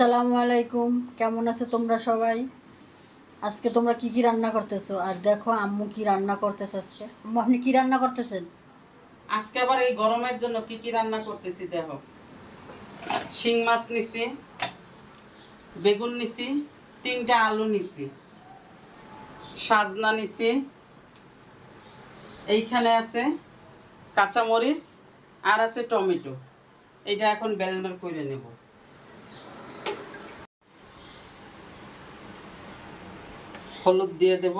আসসালামু আলাইকুম। কেমন আছো তোমরা সবাই? আজকে তোমরা কি কি রান্না করতেছো? আর দেখো, আম্মু কি রান্না করতেছে আজকে? আম্মু, আপনি কি রান্না করতেছেন? আজকে আবার এই গরমের জন্য কি কি রান্না করতেছি দেখো। শিং মাছ নিছি, বেগুন নিছি, তিনটা আলু নিছি, সাজনা নিছি, এইখানে আছে কাঁচামরিচ আর আছে টমেটো। এটা এখন ব্লেন্ডার করে নেব। হলুদ দিয়ে দেব।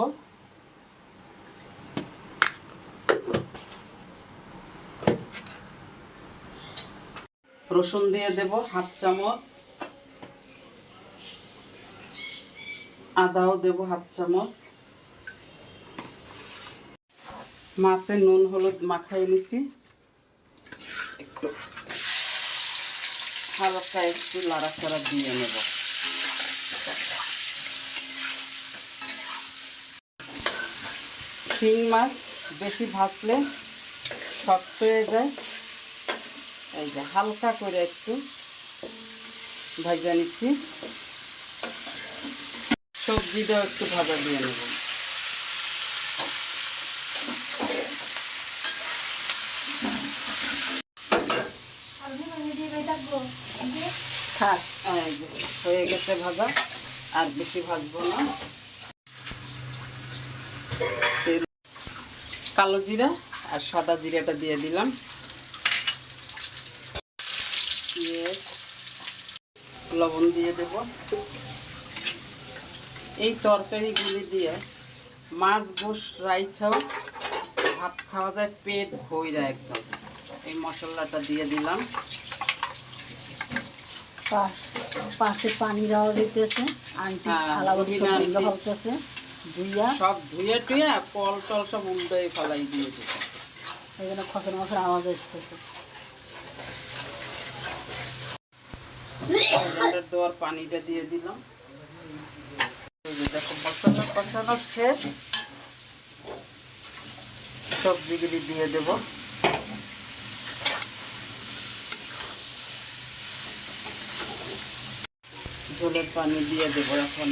রসুন দিয়ে দেব হাফ চামচ। আদাও দেব হাফ চামচ। মাছে নুন, হলুদ মাখাই নিছি। একটু হালকা একটু লাড়াচাড়া দিয়ে নেব। শিং মাছ বেশি ভাজলে শক্ত হয়ে যায়। এই যে হালকা করে একটু ভাজা নিচ্ছি। সবজিটাও একটু ভাজা দিয়ে নেব। থাক হয়ে গেছে ভাজা, আর বেশি ভাজবো না। কালো জিরা আর সাদা জিরাটা দিয়ে দিলাম। লবণ দিয়ে দেব। এই তরকারিগুলি দিয়ে মাছ গোস রাইখাও ভাত খাওয়া যায় পেট ভইরা একদম। এই মশলাটা দিয়ে দিলাম। পাশ- পাশে পানি দেওয়া দিতেছে আন্টি হ্যাঁ, সব রুবিনা ধুইয়া? সব ধুয়ে টুয়ে কল টল সব উল্টোই ফেলাই দিয়ে এই জন্য খসর মশার আওয়াজ আসতেছে। দেওয়ার পানিটা দিয়ে দিলাম। এই দেখো মশলা কষানো শেষ। সবজিগুলি দিয়ে দেব। ঝোলের পানি দিয়ে দেবো এখন।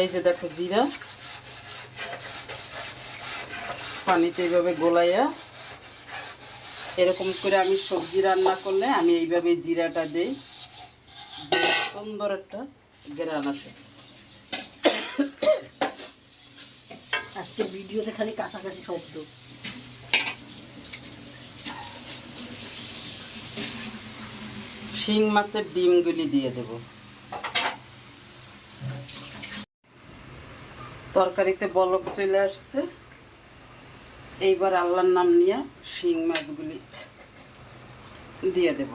এই যে দেখো জিরা। পানিতে এইভাবে গোলাইয়া এরকম করে আমি সবজি রান্না করলে আমি এইভাবে জিরাটা দিই। যে সুন্দর একটা গ্রান আসে। আজকে ভিডিওতে খালি কাছাকাছি শব্দ। শিং মাছের ডিমগুলি দিয়ে দেব। তরকারিতে বলক চলে আসছে। এইবার আল্লাহর নাম নিয়ে শিং মাছগুলি দিয়ে দেব।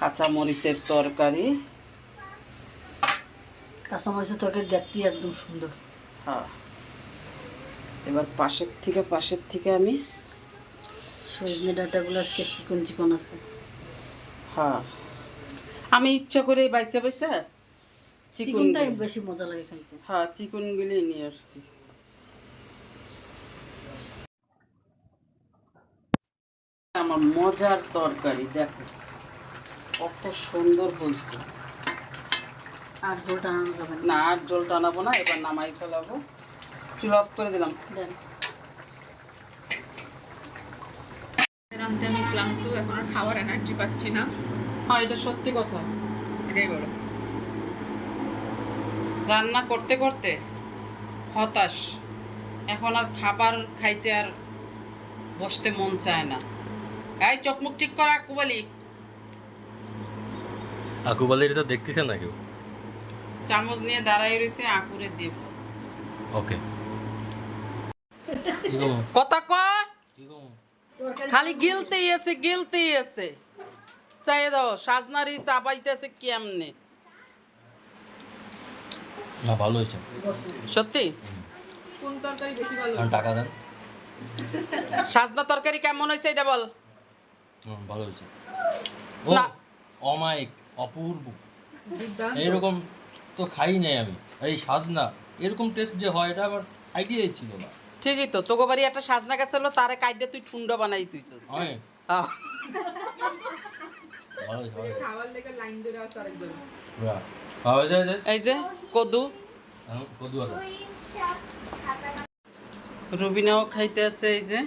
কাঁচা মরিচের তরকারি। কাঁচামরিচের তরকারি দেখতেই একদম সুন্দর। হ্যাঁ। এবার পাশের থেকে পাশের থেকে আমি সজনে ডাঁটাগুলো আজকে চিকন চিকন আছে। হ্যাঁ। আমি ইচ্ছা করে বাইসা বাইসা চিকনটাই বেশি মজা লাগে খাইতে। হ্যাঁ চিকনগুলি নিয়ে আসছি। আমার মজার তরকারি দেখো। কত সুন্দর হয়েছে। আর জল টানানো যাবে না। আর জল টানাবো না এবার নামাই ফেলাবো। চুল অফ করে দিলাম। দেন। আমি ক্লান্ত এখন আর খাওয়ার এনার্জি পাচ্ছি না। হ্যাঁ এটা সত্যি কথা। এটাই বলো। রান্না করতে করতে হতাশ। এখন আর খাবার খাইতে আর বসতে মন চায় না। এই চোখ মুখ ঠিক করা কুবালি আকুবালির তো দেখতেছেন না কেউ? চামচ নিয়ে দাঁড়াই রয়েছে আকুরে দেব। ওকে। কথা ক। খালি গিলতেই আছে গিলতেই আছে। চাই দাও সাজনারি চাপাইতেছে কেমনে? না ভালো হয়েছে সত্যি? কোন তরকারি বেশি ভালো কারণ টাকা দেন। সাজনা তরকারি কেমন হয়েছে এটা বল? ভালো হয়েছে ও না। অমায়িক অপূর্ব এইরকম তো খাই নাই আমি। এই সাজনা এরকম টেস্ট যে হয় এটা আমার আইডিয়াই ছিল না। ঠিকই তো তোকে বাড়ি একটা সাজনা গাছ ছিল তারে কাইডে তুই ঠুন্ডা বানাই তুইছিস। আমি আহ, ভালো হয়েছে ভালো হয়েছে খাবার লেগে লাইন ধরে আছে আরেকজন। পুরা খাওয়া যায় যে এই যে কদু। এখন কদু আলো। রুবিনাও খাইতে আছে এই যে।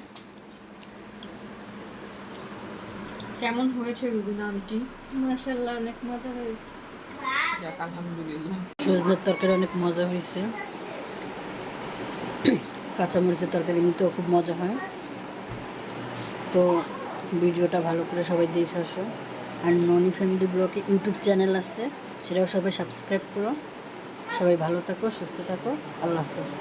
কেমন হয়েছে রুবিনা আন্টি? মাশাল্লাহ অনেক মজা হয়েছে। যাক আলহামদুলিল্লাহ। সজনের তরকারি অনেক মজা হয়েছে। কাঁচামরিচের তরকারি এমনিতেও খুব মজা হয়। তো ভিডিওটা ভালো করে সবাই দেখে আসো। আর ননি ফ্যামিলি ব্লগে ইউটিউব চ্যানেল আছে, সেটাও সবাই সাবস্ক্রাইব করো। সবাই ভালো থাকো, সুস্থ থাকো। আল্লাহ হাফেজ।